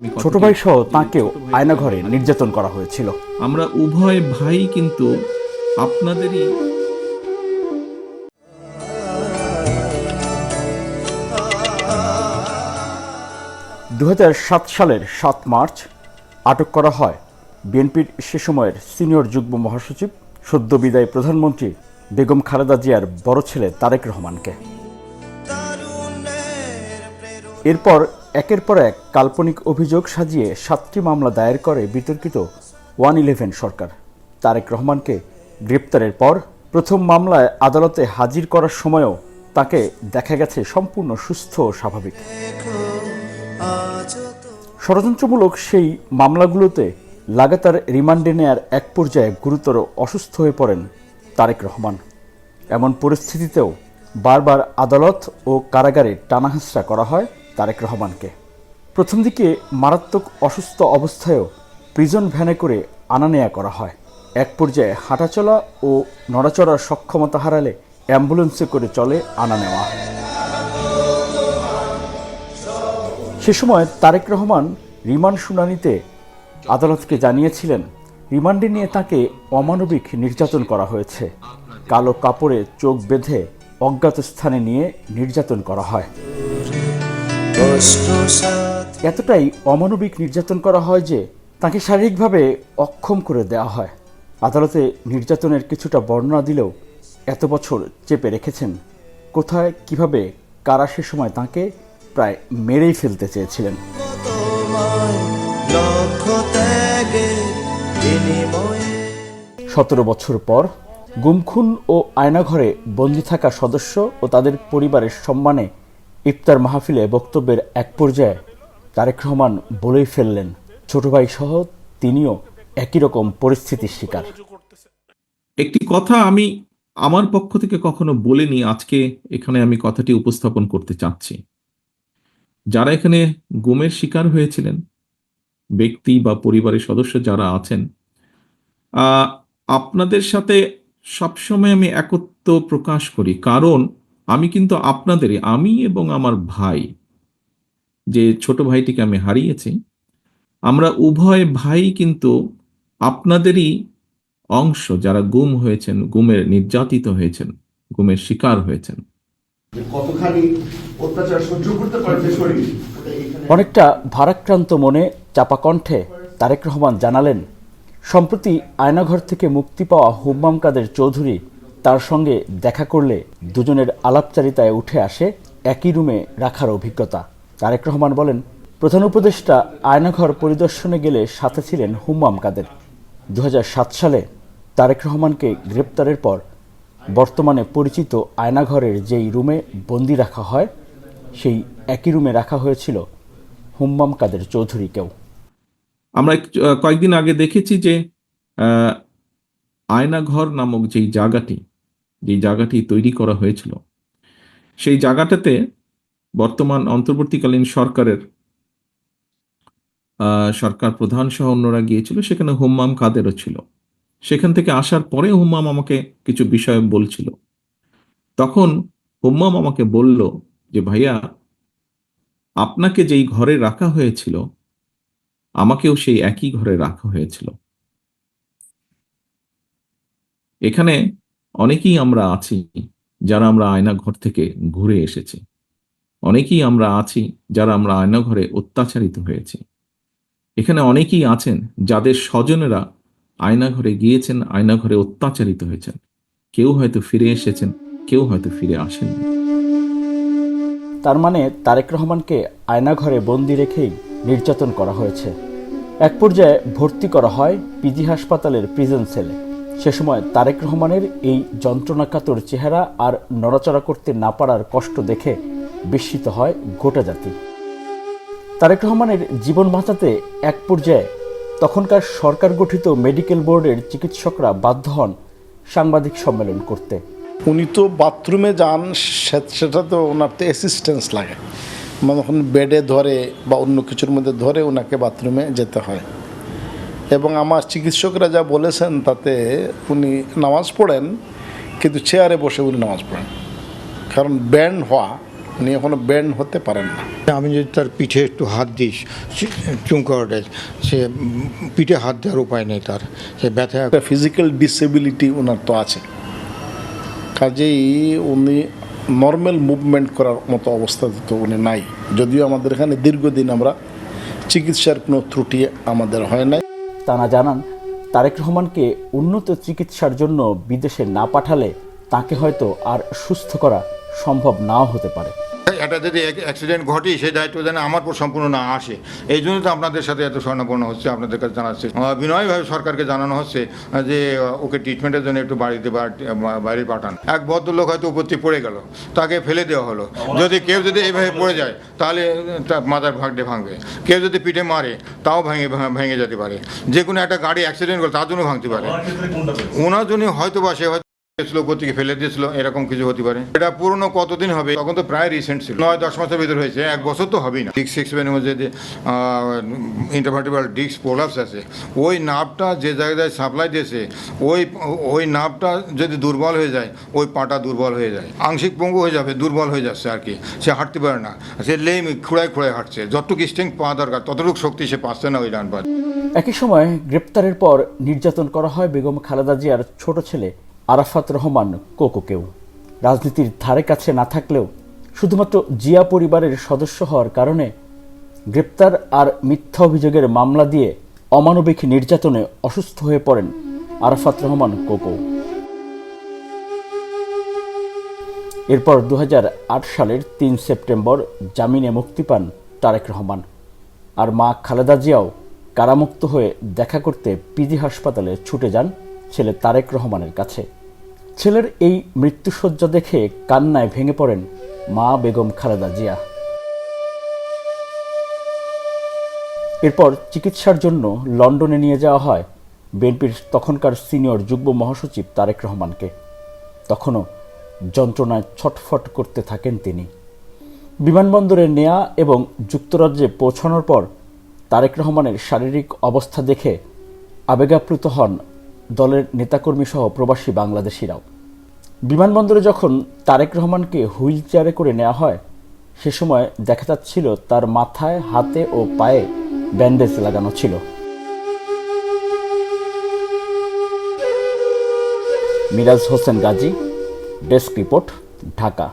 ছোট ভাই সহ তাঁকেও আয়নাঘরে নির্যাতন করা হয়েছিল। আমরা উভয় ভাই কিন্তু আপনাদেরই দু হাজার সাত সালের সাত মার্চ আটক করা হয় বিএনপির সে সময়ের সিনিয়র যুগ্ম মহাসচিব সদ্য বিদায়ী প্রধানমন্ত্রী বেগম খালেদা জিয়ার বড় ছেলে তারেক রহমানকে। এরপর একের পর এক কাল্পনিক অভিযোগ সাজিয়ে সাতটি মামলা দায়ের করে বিতর্কিত ওয়ান ইলেভেন সরকার। তারেক রহমানকে গ্রেপ্তারের পর প্রথম মামলায় আদালতে হাজির করার সময়ও তাকে দেখা গেছে সম্পূর্ণ সুস্থ ও স্বাভাবিক। ষড়যন্ত্রমূলক সেই মামলাগুলোতে লাগাতার রিমান্ডে নেয়ার এক পর্যায়ে গুরুতর অসুস্থ হয়ে পড়েন তারেক রহমান। এমন পরিস্থিতিতেও বারবার আদালত ও কারাগারে টানাহাসরা করা হয় তারেক রহমানকে। প্রথম দিকে মারাত্মক অসুস্থ অবস্থায়ও প্রিজন ভ্যানে করে আনা নেয়া করা হয়। এক পর্যায়ে হাঁটাচলা ও নড়াচড়ার সক্ষমতা হারালে অ্যাম্বুলেন্সে করে চলে আনা নেওয়া সে সময় তারেক রহমান রিমান্ড শুনানিতে আদালতকে জানিয়েছিলেন, রিমান্ডে নিয়ে তাকে অমানবিক নির্যাতন করা হয়েছে। কালো কাপড়ে চোখ বেঁধে অজ্ঞাত স্থানে নিয়ে নির্যাতন করা হয়। এতটাই অমানবিক নির্যাতন করা হয় যে তাকে শারীরিকভাবে অক্ষম করে দেওয়া হয়। আদালতে নির্যাতনের কিছুটা বর্ণনা দিলেও এত বছর চেপে রেখেছেন। কোথায়, কীভাবে, কারা সে সময় তাকে প্রায় মেরেই ফেলতে চেয়েছিলেন। সতেরো বছর পর গুমখুন ও আয়নাঘরে বন্দি থাকা সদস্য ও তাদের পরিবারের সম্মানে ইফতার মাহফিলে বক্তব্যের এক পর্যায়ে তারেক রহমান বলেই ফেললেন, ছোট ভাই সহ তিনিও একই রকম পরিস্থিতির শিকার। একটি কথা আমি আমার পক্ষ থেকে কখনো বলিনি, আজকে এখানে আমি কথাটি উপস্থাপন করতে চাচ্ছি। যারা এখানে গুমের শিকার হয়েছিলেন, ব্যক্তি বা পরিবারের সদস্য যারা আছেন আপনাদের সাথে সবসময় আমি একত্র প্রকাশ করি। কারণ আমি কিন্তু আপনাদেরই আমি এবং আমার ভাই যে ছোট ভাইটিকে আমি হারিয়েছি আমরা উভয় ভাই কিন্তু আপনাদেরই অংশ যারা গুম হয়েছেন গুমের নির্যাতিত হয়েছেন গুমের শিকার হয়েছেন। অনেকটা ভারাক্রান্ত মনে চাপা কণ্ঠে তারেক রহমান জানালেন সম্প্রতি আয়নাঘর থেকে মুক্তি পাওয়া হুম্মাম কাদের চৌধুরী তার সঙ্গে দেখা করলে দুজনের আলাপচারিতায় উঠে আসে একই রুমে রাখার অভিজ্ঞতা। তারেক রহমান বলেন, প্রধান উপদেষ্টা আয়নাঘর পরিদর্শনে গেলে সাথে ছিলেন হুম্মাম কাদের। দু হাজার সাত সালে তারেক রহমানকে গ্রেপ্তারের পর বর্তমানে পরিচিত আয়নাঘরের যেই রুমে বন্দি রাখা হয়, সেই একই রুমে রাখা হয়েছিল হুম্মাম কাদের চৌধুরীকেও। আমরা কয়েকদিন আগে দেখেছি যে আয়নাঘর নামক যেই জায়গাটি যেই জায়গাটি তৈরি করা হয়েছিল, সেই জায়গাটাতে বর্তমান অন্তর্বর্তীকালীন সরকারের সরকার প্রধান সহ অন্যরা গিয়েছিল, সেখানে হুম্মাম কাদেরও ছিল। সেখান থেকে আসার পরে হুম্মাম আমাকে কিছু বিষয় বলছিল। তখন হুম্মাম আমাকে বলল যে, ভাইয়া, আপনাকে যেই ঘরে রাখা হয়েছিল, আমাকেও সেই একই ঘরে রাখা হয়েছিল। এখানে অনেকেই আমরা আছি যারা আমরা আয়না ঘর থেকে ঘুরে এসেছি। অনেকেই আমরা আছি যারা আমরা আয়না ঘরে অত্যাচারিত হয়েছি। এখানে অনেকেই আছেন যাদের স্বজনেরা আয়না ঘরে গিয়েছেন আয়না ঘরে অত্যাচারিত হয়েছেন। কেউ হয়তো ফিরে এসেছেন, কেউ হয়তো ফিরে আসেননি। তার মানে তারেক রহমানকে আয়নাঘরে বন্দি রেখেই নির্যাতন করা হয়েছে। এক পর্যায়ে ভর্তি করা হয় পিজি হাসপাতালের প্রিজন সেলে। সে সময় তারেক রহমানের এই যন্ত্রণাকাতর চেহারা আর নড়াচড়া করতে না পারার কষ্ট দেখে বিস্মিত হয় গোটা জাতি। তারেক রহমানের জীবন বাঁচাতে এক পর্যায়ে তখনকার সরকার গঠিত মেডিকেল বোর্ডের চিকিৎসকরা বাধ্য হন সাংবাদিক সম্মেলন করতে। উনি তো বাথরুমে যান সেটা তো ওনার তো অ্যাসিস্ট্যান্স লাগে। মানে বেডে ধরে বা অন্য কিছুর মধ্যে ধরে ওনাকে বাথরুমে যেতে হয়। এবং আমার চিকিৎসকরা যা বলেছেন তাতে উনি নামাজ পড়েন কিন্তু চেয়ারে বসে উনি নামাজ পড়েন। কারণ ব্যান্ড হওয়া উনি এখনও ব্যান্ড হতে পারেন না। আমি যদি তার পিঠে একটু হাত দিস চুমকাওয়াটে সে পিঠে হাত দেওয়ার উপায় নেই তার সে ব্যথা একটা ফিজিক্যাল ডিসেবিলিটি ওনার তো আছে। কাজেই উনি নর্মাল মুভমেন্ট করার মতো অবস্থাতে তো উনি নাই। যদিও আমাদের এখানে দীর্ঘদিন আমরা চিকিৎসার কোনো ত্রুটি আমাদের হয় নাই। তারা জানান, তারেক রহমানকে উন্নত চিকিৎসার জন্য বিদেশে না পাঠালে তাকে হয়তো আর সুস্থ করা সম্ভব নাও হতে পারে। এটা যদি অ্যাক্সিডেন্ট ঘটে সেই দায়িত্ব যেন আমার উপর সম্পূর্ণ না আসে। এই জন্য তো আপনাদের সাথে এত স্বর্ণপূর্ণ হচ্ছে আপনাদের কাছে জানাচ্ছে। বিনয়ভাবে সরকারকে জানানো হচ্ছে যে ওকে ট্রিটমেন্টের জন্য একটু বাড়িতে বাইরে পাঠান। এক ভদ্রলোক হয়তো থেকে পড়ে গেল তাকে ফেলে দেওয়া হলো। যদি কেউ যদি এইভাবে পড়ে যায় তাহলে তার মাথার ভাগডে ভাঙবে। কেউ যদি পিঠে মারে তাও ভেঙে ভেঙে যেতে পারে। যে কোনো একটা গাড়ি অ্যাক্সিডেন্ট করে তার জন্য ভাঙতে পারে। ওনার জন্য হয়তো বা সে হয়তো গেছিল থেকে ফেলে দিয়েছিল, এরকম কিছু হতে পারে। এটা পুরনো কতদিন হবে? তখন তো প্রায় রিসেন্ট ছিল। নয়, দশ মাসের ভিতরে হয়েছে। এক বছর তো হবেই না। ডিস্ক সিক্স ভেনের মধ্যে যে ইন্টারভার্টিবাল ডিস্ক প্রোলাপস আছে, ওই নাভটা যে জায়গায় সাপ্লাই দিয়েছে, ওই ওই নাভটা যদি দুর্বল হয়ে যায়, ওই পাটা দুর্বল হয়ে যায়। আংশিক পঙ্গু হয়ে যাবে, দুর্বল হয়ে যাচ্ছে আর কি। সে হাঁটতে পারে না। সে লেম খুঁড়ায় খুঁড়ায় হাঁটছে। যতটুকু স্ট্রেংথ পাওয়া দরকার, ততটুকু শক্তি সে পাচ্ছে না ওই ডান একই সময় গ্রেপ্তারের পর নির্যাতন করা হয় বেগম খালেদা জিয়ার ছোট ছেলে আরাফাত রহমান কোকোকেও রাজনীতির ধারে কাছে না থাকলেও শুধুমাত্র জিয়া পরিবারের সদস্য হওয়ার কারণে গ্রেপ্তার আর মিথ্যা অভিযোগের মামলা দিয়ে অমানবিক নির্যাতনে অসুস্থ হয়ে পড়েন আরাফাত রহমান কোকো। এরপর দু হাজার আট সালের তিন সেপ্টেম্বর জামিনে মুক্তি পান তারেক রহমান। আর মা খালেদা জিয়াও কারামুক্ত হয়ে দেখা করতে পিজি হাসপাতালে ছুটে যান ছেলে তারেক রহমানের কাছে। ছেলের এই মৃত্যুসজ্জা দেখে কান্নায় ভেঙে পড়েন মা বেগম খালেদা জিয়া। এরপর চিকিৎসার জন্য লন্ডনে নিয়ে যাওয়া হয় বিএনপির তখনকার সিনিয়র যুগ্ম মহাসচিব তারেক রহমানকে। তখনও যন্ত্রণায় ছটফট করতে থাকেন তিনি। বিমানবন্দরে নেয়া এবং যুক্তরাজ্যে পৌঁছানোর পর তারেক রহমানের শারীরিক অবস্থা দেখে আবেগাপ্লুত হন দলের নেতাকর্মী সহ প্রবাসী বাংলাদেশিরাও। বিমানবন্দরে যখন তারেক রহমানকে হুইল চেয়ারে করে নেওয়া হয়, সে সময় দেখা যাচ্ছিল তার মাথায়, হাতে ও পায়ে ব্যান্ডেজ লাগানো ছিল। Miraj Hossain Gazi, desk report, Dhaka.